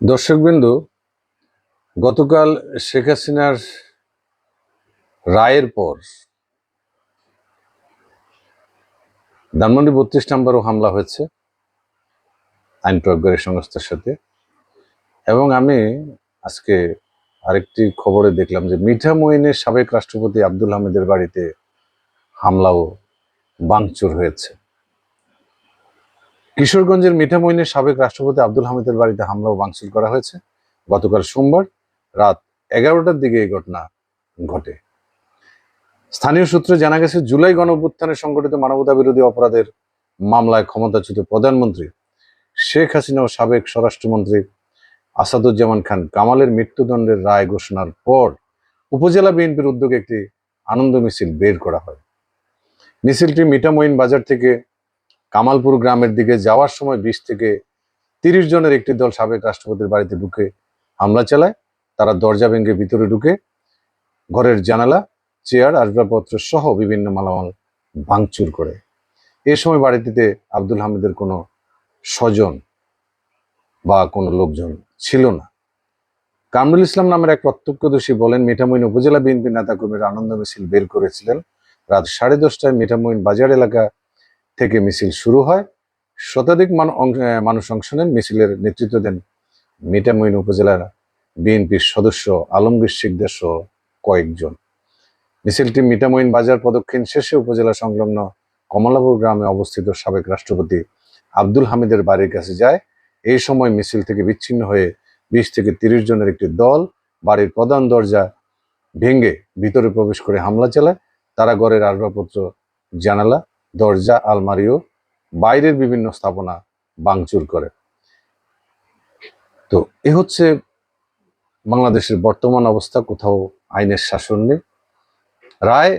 দর্শকবৃন্দু, গতকাল শেখ হাসিনার রায়ের পর ধানমন্ডি বত্রিশ নম্বরও হামলা হয়েছে, আইন প্রয়োগকারী সংস্থার সাথে। এবং আমি আজকে আরেকটি খবরে দেখলাম যে মিঠা মঈনের সাবেক রাষ্ট্রপতি আব্দুল হামিদের বাড়িতে হামলাও বাংচুর হয়েছে। কিশোরগঞ্জের মিঠামইনের সাবেক রাষ্ট্রপতি আব্দুল হামিদের বাড়িতে হামলা ও ভাঙচুর করা হয়েছে। গতকাল সোমবার রাত এগারোটার দিকে এই ঘটনা ঘটে। স্থানীয় সূত্রে জানা গেছে, জুলাই গণঅভ্যুত্থানে সংগঠিত মানবতা বিরোধী অপরাধের মামলায় ক্ষমতাচ্যুত প্রধানমন্ত্রী শেখ হাসিনা ও সাবেক স্বরাষ্ট্রমন্ত্রী আসাদুজ্জামান খান কামালের মৃত্যুদণ্ডের রায় ঘোষণার পর উপজেলা বিএনপির উদ্যোগে একটি আনন্দ মিছিল বের করা হয়। মিছিলটি মিঠামইন বাজার থেকে কামালপুর গ্রামের দিকে যাওয়ার সময় বিশ থেকে তিরিশ জনের একটি দল সাবেক রাষ্ট্রপতির বাড়িতে ঢুকে হামলা চালায়। তারা দরজা ভেঙে ভিতরে ঢুকে ঘরের জানালা, চেয়ার, আসবাবপত্র সহ বিভিন্ন মালামাল ভাঙচুর করে। এ সময় বাড়িটিতে আব্দুল হামিদের কোনো স্বজন বা কোনো লোকজন ছিল না। কামরুল ইসলাম নামের এক প্রত্যক্ষদর্শী বলেন, মিঠামইন উপজেলা বিএনপি নেতাকর্মীরা আনন্দ মিছিল বের করেছিলেন। রাত সাড়ে দশটায় মিঠামইন বাজার এলাকা থেকে মিছিল শুরু হয়। শতাধিক মান- মানুষ অংশ নেন। মিছিলের নেতৃত্ব দেন মিঠামইন উপজেলার বিএনপির সদস্য আলমগীর শিকদার সহ কয়েকজন। মিছিলটি মিটামইন বাজার প্রদক্ষিণ শেষে উপজেলা সংলগ্ন কমলাপুর গ্রামে অবস্থিত সাবেক রাষ্ট্রপতি আব্দুল হামিদের বাড়ির কাছে যায়। এই সময় মিছিল থেকে বিচ্ছিন্ন হয়ে বিশ থেকে তিরিশ জনের একটি দল বাড়ির প্রধান দরজা ভেঙে ভিতরে প্রবেশ করে হামলা চালায়। তারা ঘরের আসবাবপত্র, জানালা দরজা, আলমারিও বাইরের বিভিন্ন স্থাপনা বাংচুর করে। তো এ হচ্ছে বাংলাদেশের বর্তমান অবস্থা, কোথাও আইনের শাসন নেই। রায়,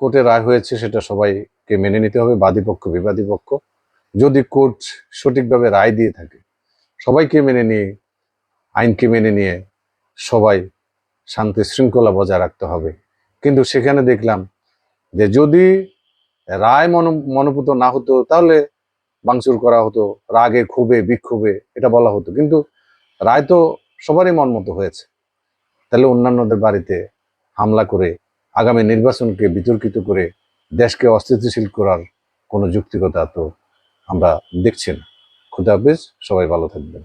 কোর্টে রায় হয়েছে, সেটা সবাইকে মেনে নিতে হবে বাদী পক্ষ বিবাদী পক্ষ। যদি কোর্ট সঠিকভাবে রায় দিয়ে থাকে, সবাইকে মেনে নিয়ে, আইনকে মেনে নিয়ে সবাই শান্তি শৃঙ্খলা বজায় রাখতে হবে। কিন্তু সেখানে দেখলাম যে যদি রায় মন মনোপুত না হতো, তাহলে ভাঙচুর করা হতো, রাগে, ক্ষোভে, বিক্ষোভে, এটা বলা হতো। কিন্তু রায় তো সবারই মন মতো হয়েছে। তাহলে অন্যান্যদের বাড়িতে হামলা করে, আগামী নির্বাচনকে বিতর্কিত করে দেশকে অস্থিতিশীল করার কোনো যুক্তিকতা তো আমরা দেখছি না। খুদা হাফিজ, সবাই ভালো থাকবেন।